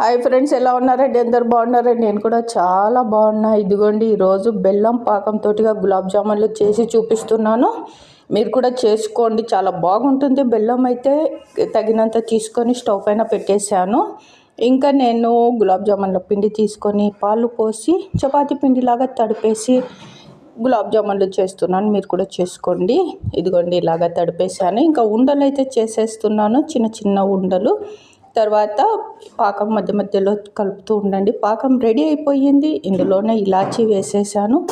Hi friends ఎలా ఉన్నారండి? అందరు బాగున్నారండి? నేను కూడా చాలా బాగున్నా. ఇదిగోండి ఈరోజు బెల్లం పాకంతోటిగా గులాబ్ జామున్లు చేసి చూపిస్తున్నాను. మీరు కూడా చేసుకోండి. చాలా బాగుంటుంది. బెల్లం అయితే తగినంత తీసుకొని స్టవ్ పైన పెట్టేశాను. ఇంకా నేను గులాబ్ జామున్ల పిండి తీసుకొని పాలు పోసి చపాతీ పిండిలాగా తడిపేసి గులాబ్ జామున్లు చేస్తున్నాను. మీరు కూడా చేసుకోండి. ఇదిగోండి ఇలాగా తడిపేసాను ఇంకా ఉండలు అయితే చేసేస్తున్నాను. చిన్న చిన్న ఉండలు. తర్వాత పాకం మధ్య మధ్యలో కలుపుతూ ఉండండి. పాకం రెడీ అయిపోయింది. ఇందులోనే ఇలాచీ వేసేసాను.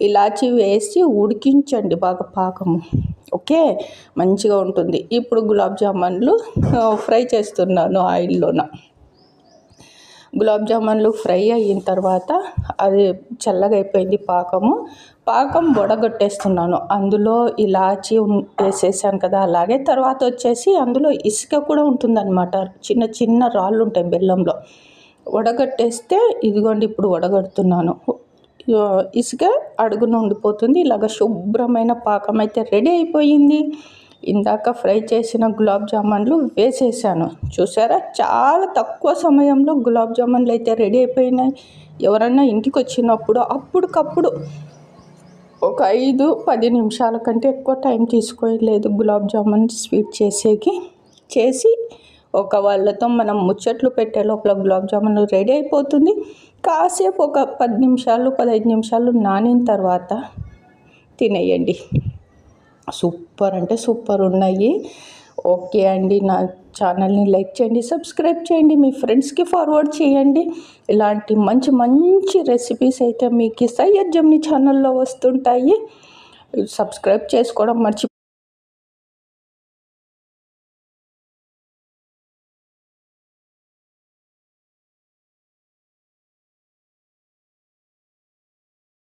ఇలాచీ వేసి ఉడికించండి బాగా పాకము. ఓకే? మంచిగా ఉంటుంది. ఇప్పుడు గులాబ్ జామున్లు ఫ్రై చేస్తున్నాను ఆయిల్లోన. గులాబ్ జామున్లు ఫ్రై అయిన తర్వాత అది చల్లగా అయిపోయింది పాకము. పాకం వడగొట్టేస్తున్నాను అందులో ఇలాచి వేసేసాను కదా అలాగే తర్వాత వచ్చేసి అందులో ఇసుక కూడా ఉంటుందన్నమాట. చిన్న చిన్న రాళ్ళు ఉంటాయి బెల్లంలో. వడగట్టేస్తే ఇదిగోండి ఇప్పుడు వడగడుతున్నాను. ఇసుక అడుగున ఉండిపోతుంది. ఇలాగ శుభ్రమైన పాకం అయితే రెడీ అయిపోయింది. ఇందాక ఫ్రై చేసిన గులాబ్ జామున్లు వేసేసాను. చూసారా? చాలా తక్కువ సమయంలో గులాబ్ జామున్లు అయితే రెడీ అయిపోయినాయి. ఎవరన్నా ఇంటికి వచ్చినప్పుడు అప్పటికప్పుడు ఒక ఐదు పది నిమిషాల కంటే ఎక్కువ టైం తీసుకోలేదు గులాబ్ జామున్ స్వీట్ చేసేకి. చేసి ఒక వాళ్ళతో మనం ముచ్చట్లు పెట్టే లోపల గులాబ్ జామున్ రెడీ అయిపోతుంది. కాసేపు ఒక పది నిమిషాలు పదహైదు నిమిషాలు నానిన తర్వాత తినేయండి. సూపర్ అంటే సూపర్ ఉన్నాయి. ఓకే అండి నా ఛానల్ని లైక్ చేయండి సబ్స్క్రైబ్ చేయండి మీ ఫ్రెండ్స్కి ఫార్వర్డ్ చేయండి. ఇలాంటి మంచి మంచి రెసిపీస్ అయితే మీకు సయ్యద్ జమ్ని ఛానల్లో వస్తుంటాయి. సబ్స్క్రైబ్ చేసుకోవడం మర్చి